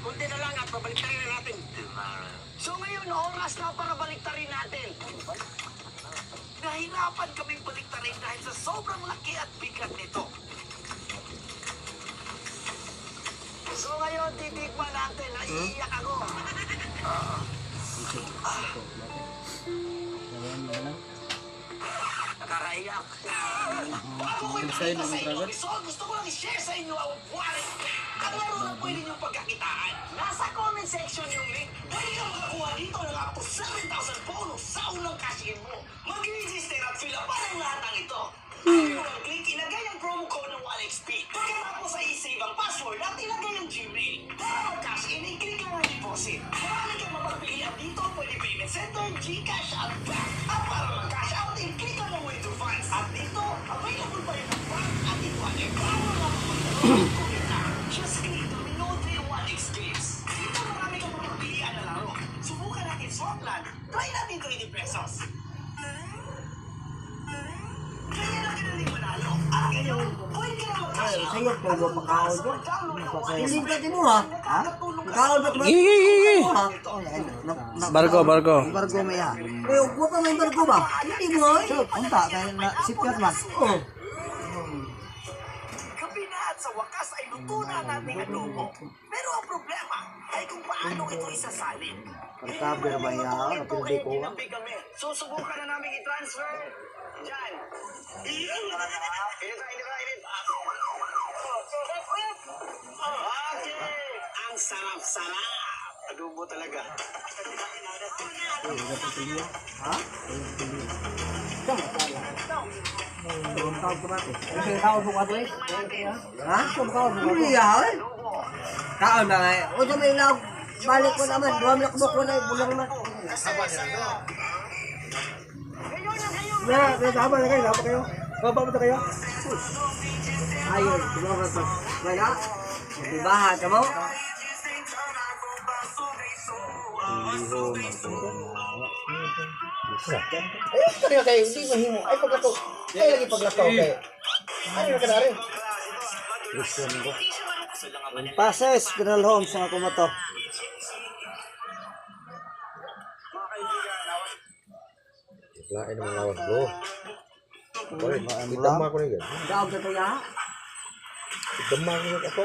Kunti na lang at babalik na natin. So ngayon, oras na para baliktarin natin. Nahirapan kaming baliktarin dahil sa sobrang laki at bigat nito. So ngayon, titikman natin. Naiiyak ako. Nakakaiyak. Bago ko ipakita sa inyo, gusto ko lang i-share sa inyo ang wallet. Section yung link. Pwede kang makakuha dito ng up to 7,000 bonus sa unang cash-in mo. Mag-register at fill up pa ng lahat ng ito. Ayaw ang click, ilagay ang promo code ng 1XP. Pagkatapos ay i-save ang password at ilagay ang Gmail. Para mag-cash in, i-click lang ang deposit. Marami kang mapagpilian dito, pwede payment center, Gcash at bank. At para mag-cash out, i-click ang way to funds. At dito, available pa rin ang bank at ito ang empower lang pesos. Kaya na kinaling manalo. At ngayon, pwede ka na mag-cash out. Sa'yo, pwede mo pakaon ko. Hindi ka din mo ha? Ha? Nakakatulong ka Pakaon ba? Gigi, gigi. Ha? Barko, barko. Barko may ha. Eh, huwag pa may barko ba? Hindi mo eh. So, punta, kaya na sipkat man. Oh. Gabi na at sa wakas ay luto na ang ating adobo. Paano ito isasalin. Pagkaber ba yan? Napildi ko kami. Susubukan na namin i-transfer. Diyan. Init na, init na, init. Okay. Ang sarap-sarap. Adobo talaga. Ha? Ang tawag ko natin. Kasi tawag to eh. Ha? Tawag Hindi yan. Kaon na nga eh. O may ilaw. Balik ko naman. Duwam na kubok ko na eh. Bulang na. Na, na, tama na kayo. Tama kayo. Baba mo kayo. Ayun. Tumawa ka. Wala. Dibahan ka mo. Ayun talaga kayo, hindi mahimo. Ay, paglakaw. Ay, lagi paglakaw kayo. Ano na ka na rin? Pases, General Holmes, ang ako mo to. Lain mga awas bro. Pare, itama ko na yan. Daog na to ya. Itama ko ako.